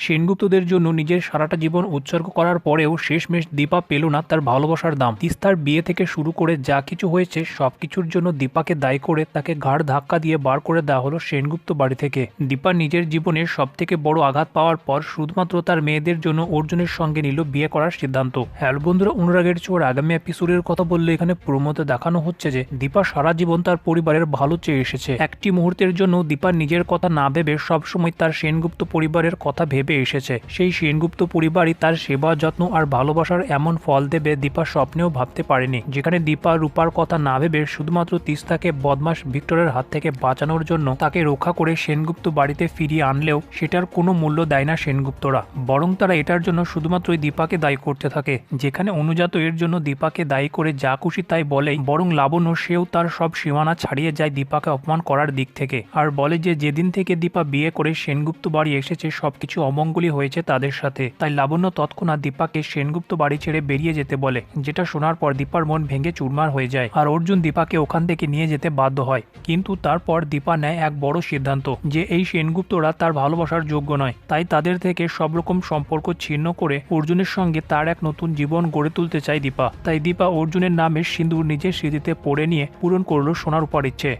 সেনগুপ্তদের জন্য নিজের সারাটা জীবন উৎসর্গ করার পরেও শেষমেশ দীপা পেল না তার ভালোবাসার দাম। তিস্তার বিয়ে থেকে শুরু করে যা কিছু হয়েছে, সবকিছুর জন্য দীপাকে দায়ী করে তাকে ঘাড় ধাক্কা দিয়ে বার করে দেওয়া হলো সেনগুপ্ত বাড়ি থেকে। দীপা নিজের জীবনের সব থেকে বড় আঘাত পাওয়ার পর শুধুমাত্র তার মেয়েদের জন্য অর্জুনের সঙ্গে নিল বিয়ে করার সিদ্ধান্ত। হ্যালো বন্ধুরা, অনুরাগের চোর আগামী এপিসোডের কথা বললে এখানে প্রমোতে দেখানো হচ্ছে যে, দীপা সারা জীবন তার পরিবারের ভালো চেয়ে এসেছে। একটি মুহূর্তের জন্য দীপা নিজের কথা না ভেবে সবসময় তার সেনগুপ্ত পরিবারের কথা ভেবে এসেছে। সেই সেনগুপ্ত পরিবারই তার সেবা, যত্ন আর ভালোবাসার এমন ফল দেবে দীপা স্বপ্নেও ভাবতে পারেনি, যেখানে দীপা রূপার কথা না ভেবে শুধুমাত্র তিস্তাকে বদমাস ভিক্টরের হাত থেকে বাঁচানোর জন্য তাকে রক্ষা করে সেনগুপ্ত বাড়িতে ফিরিয়ে আনলেও সেটার কোনো মূল্য দেয় না সেনগুপ্তরা। বরং তারা এটার জন্য শুধুমাত্র ওই দীপাকে দায়ী করতে থাকে, যেখানে অনুজাত এর জন্য দীপাকে দায়ী করে যা খুশি তাই বলে বরং লাবণ্য সেও তার সব সীমানা ছাড়িয়ে যায় দীপাকে অপমান করার দিক থেকে। আর বলে যে যেদিন থেকে দীপা বিয়ে করে সেনগুপ্ত বাড়ি এসেছে, সবকিছু অমঙ্গলই হয়েছে তাদের সাথে। তাই লাবণ্য তৎক্ষণাৎ দীপাকে সেনগুপ্ত বাড়ি ছেড়ে বেরিয়ে যেতে বলে, যেটা শোনার পর দীপার মন ভেঙে চুরমার হয়ে যায় আর অর্জুন দীপাকে ওখান থেকে নিয়ে যেতে বাধ্য হয়। কিন্তু তারপর দীপা নেয় এক বড় সিদ্ধান্ত, যে এই সেনগুপ্তরা তার ভালোবাসার যোগ্য নয়। তাই তাদের থেকে সব রকম সম্পর্ক ছিন্ন করে অর্জুনের সঙ্গে তার এক নতুন জীবন গড়ে তুলতে চায় দীপা। তাই দীপা অর্জুনের নামে সিঁদুর নিজের স্মৃতিতে পড়ে নিয়ে পূরণ করল সোনার উপর ইচ্ছে।